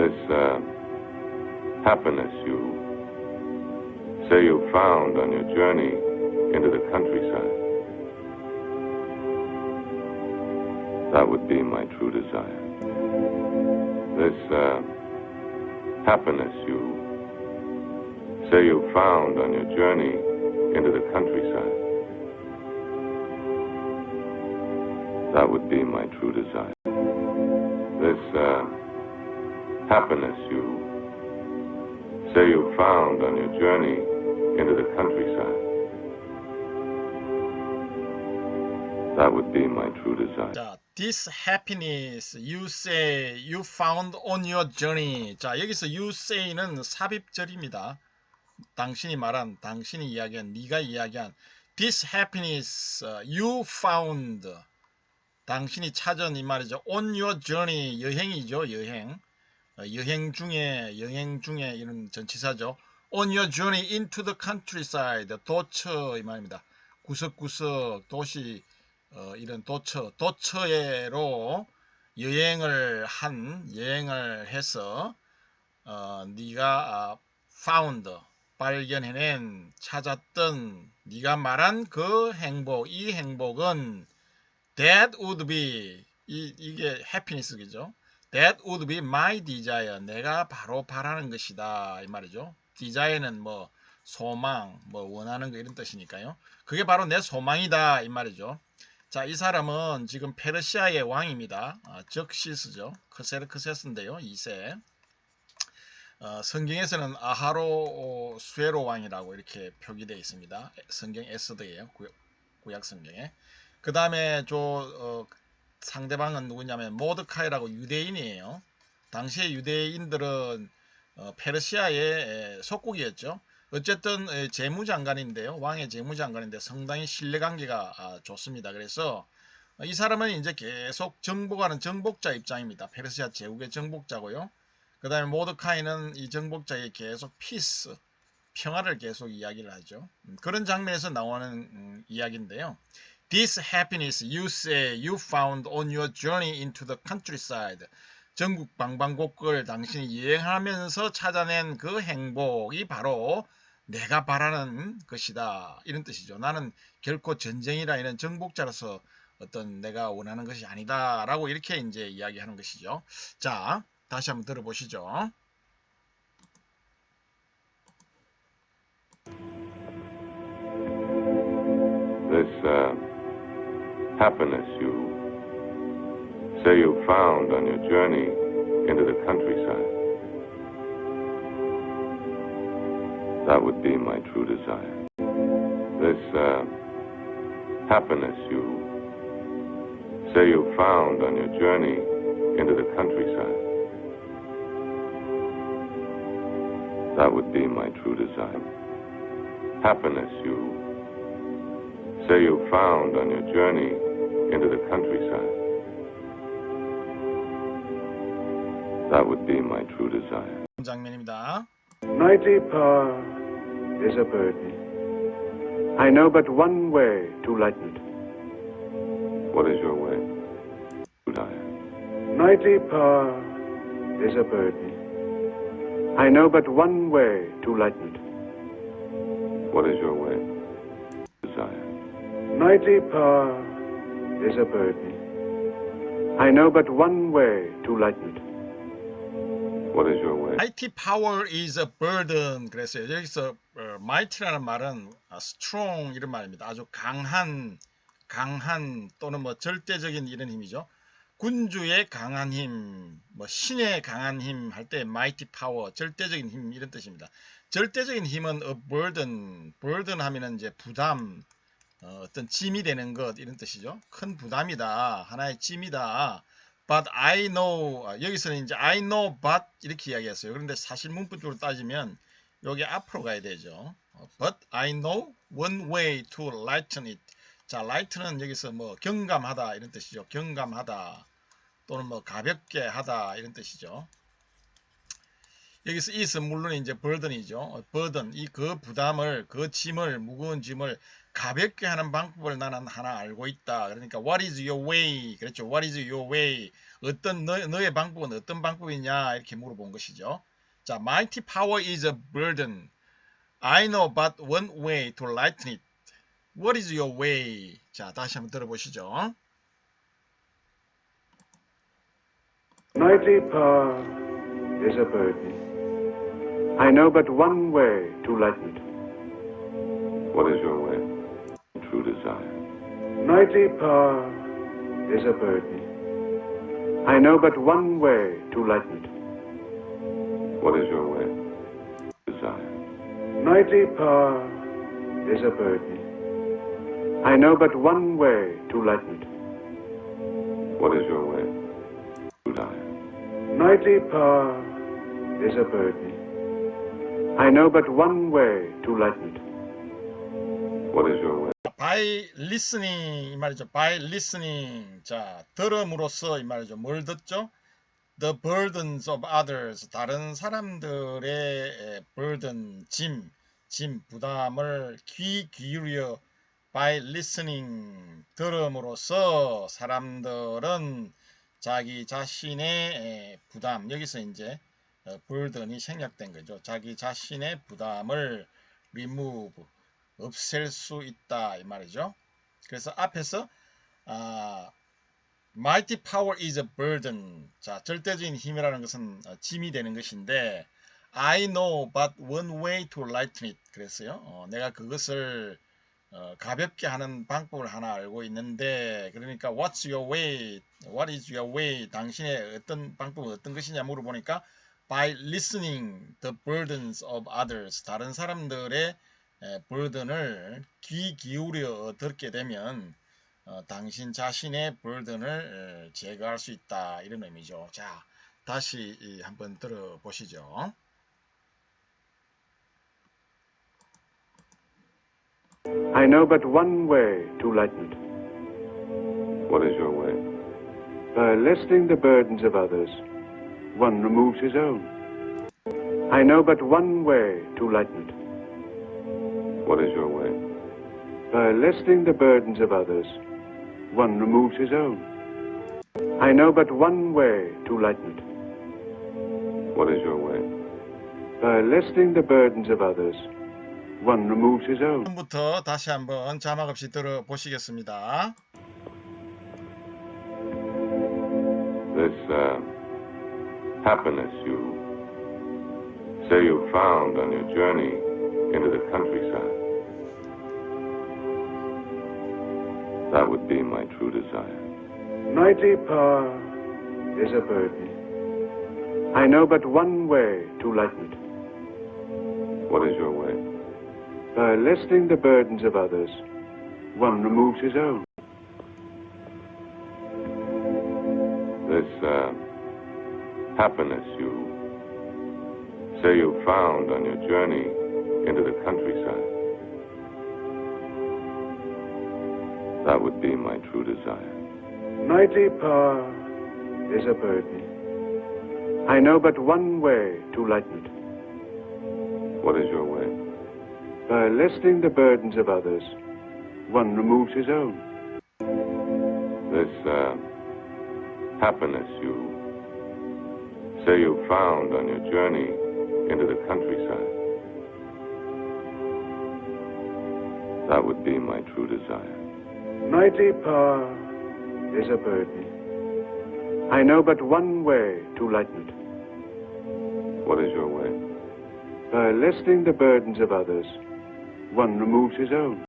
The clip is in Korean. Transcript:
This uh, happiness you say you found on your journey into the countryside. That would be my true desire. This uh, happiness you say you found on your journey into the countryside. That would be my true desire. This uh, happiness you say you found on your journey into the countryside. That would be my true desire. 자, this happiness you say you found on your journey. 자, 여기서 you say는 삽입절입니다. 당신이 말한, 당신이 이야기한, 네가 이야기한 this happiness uh, you found. 당신이 찾은 이 말이죠. on your journey 여행이죠, 여행. 어, 여행 중에 여행 중에 이런 전치사죠. on your journey into the countryside 도처 이 말입니다. 구석구석 도시 어, 이런 도처 도처에로 여행을 한 여행을 해서 어, 네가 아, found 발견해낸 찾았던 네가 말한 그 행복 이 행복은 that would be 이, 이게 happiness겠죠. That would be my desire. 내가 바로 바라는 것이다. 이 말이죠. desire는 뭐 소망, 뭐 원하는 거 이런 뜻이니까요. 그게 바로 내 소망이다. 이 말이죠. 자, 이 사람은 지금 페르시아의 왕입니다. 아, 적시스죠. 크세르크세스인데요. 2세. 어, 성경에서는 아하로 수에로 왕이라고 이렇게 표기되어 있습니다. 성경 에스더예요. 구약, 구약 성경에. 그 다음에 저 어, 상대방은 누구냐면 모드카이라고 유대인이에요. 당시에 유대인들은 어, 페르시아의 에, 속국이었죠. 어쨌든 에, 재무장관인데요. 왕의 재무장관인데 상당히 신뢰관계가 아, 좋습니다. 그래서 어, 이 사람은 이제 계속 정복하는 정복자 입장입니다. 페르시아 제국의 정복자고요. 그 다음에 모드카이는 이 정복자에 계속 피스, 평화를 계속 이야기를 하죠. 음, 그런 장면에서 나오는 음, 이야기인데요. This happiness you say you found on your journey into the countryside. 전국 방방곡곡을 당신이 여행하면서 찾아낸 그 행복이 바로 내가 바라는 것이다. 이런 뜻이죠. 나는 결코 전쟁이라 이런 정복자로서 어떤 내가 원하는 것이 아니다. 라고 이렇게 이제 이야기하는 것이죠. 자, 다시 한번 들어보시죠. This uh, happiness you say you found on your journey into the countryside. That would be my true desire. This uh, happiness you say you found on your journey into the countryside. That would be my true desire. Happiness you say you found on your journey into the countryside. That would be my true desire. 장면입니다. Mighty power is a burden. I know but one way to lighten it. What is your way? Desire. Mighty power is a burden. I know but one way to lighten it. What is your way? Desire. Mighty power is a burden. I know but one way to lighten it. What is your way? mighty power is a burden 그랬어요. 여기서 어, mighty라는 말은 아, strong 이런 말입니다. 아주 강한, 강한 또는 뭐 절대적인 이런 힘이죠. 군주의 강한 힘, 뭐 신의 강한 힘 할 때 mighty power, 절대적인 힘 이런 뜻입니다. 절대적인 힘은 a burden, burden 하면은 이제 부담, 어, 어떤 짐이 되는 것 이런 뜻이죠. 큰 부담이다, 하나의 짐이다. But I know 아, 여기서는 이제 I know but 이렇게 이야기했어요. 그런데 사실 문법적으로 따지면 여기 앞으로 가야 되죠. 어, But I know one way to lighten it. 자, light는 여기서 뭐 경감하다 이런 뜻이죠. 경감하다 또는 뭐 가볍게 하다 이런 뜻이죠. 여기서 is 물론 이제 burden이죠. burden 이그 부담을 그 짐을 무거운 짐을 가볍게 하는 방법을 나는 하나 알고 있다. 그러니까 what is your way? 그랬죠. what is your way? 어떤 너, 너의 방법은 어떤 방법이냐 이렇게 물어본 것이죠. 자, mighty power is a burden. I know but one way to lighten it. What is your way? 자, 다시 한번 들어보시죠. Mighty power is a burden. I know but one way to lighten it. What is your way? True desire. Mighty power is a burden. I know but one way to lighten it. What is your way? Desire. Mighty power is a burden. I know but one way to lighten it. What is your way? Desire. Mighty power is a burden. I know but one way to lighten it. What is your way? by listening 이 말이죠. by listening. 자, 들음으로써 이 말이죠. 뭘 듣죠? The burdens of others. 다른 사람들의 에, burden, 짐, 짐, 부담을 귀 기울여 by listening 들음으로써 사람들은 자기 자신의 에, 부담 여기서 이제 어, burden이 생략된 거죠. 자기 자신의 부담을 remove 없앨 수 있다 이 말이죠. 그래서 앞에서 아, mighty power is a burden. 자, 절대적인 힘이라는 것은 어, 짐이 되는 것인데 I know but one way to lighten it. 그랬어요. 어, 내가 그것을 어, 가볍게 하는 방법을 하나 알고 있는데 그러니까 what's your way? What is your way? 당신의 어떤 방법은 어떤 것이냐 물어보니까 by listening the burdens of others. 다른 사람들의 에, burden을 귀 기울여 듣게 되면 어, 당신 자신의 burden을 에, 제거할 수 있다 이런 의미죠. 자, 다시 이, 한번 들어보시죠. I know but one way to lighten it. What is your way? By lessening the burdens of others, one removes his own. I know but one way to lighten it. What is your way? By lessening the burdens of others, one removes his own. I know but one way to lighten it. What is your way? By lessening the burdens of others, one removes his own. 처음부터 다시 한번 자막 없이 들어보시겠습니다. This uh, happiness you say you found on your journey into the countryside. That would be my true desire. Mighty power is a burden. I know but one way to lighten it. What is your way? By lessening the burdens of others, one removes his own. This uh, happiness you say you found on your journey into the countryside. That would be my true desire. Mighty power is a burden. I know but one way to lighten it. What is your way? By lessening the burdens of others, one removes his own. This uh, happiness you say you found on your journey into the countryside. That would be my true desire. Mighty power is a burden. I know but one way to lighten it. What is your way? By lessening the burdens of others, one removes his own.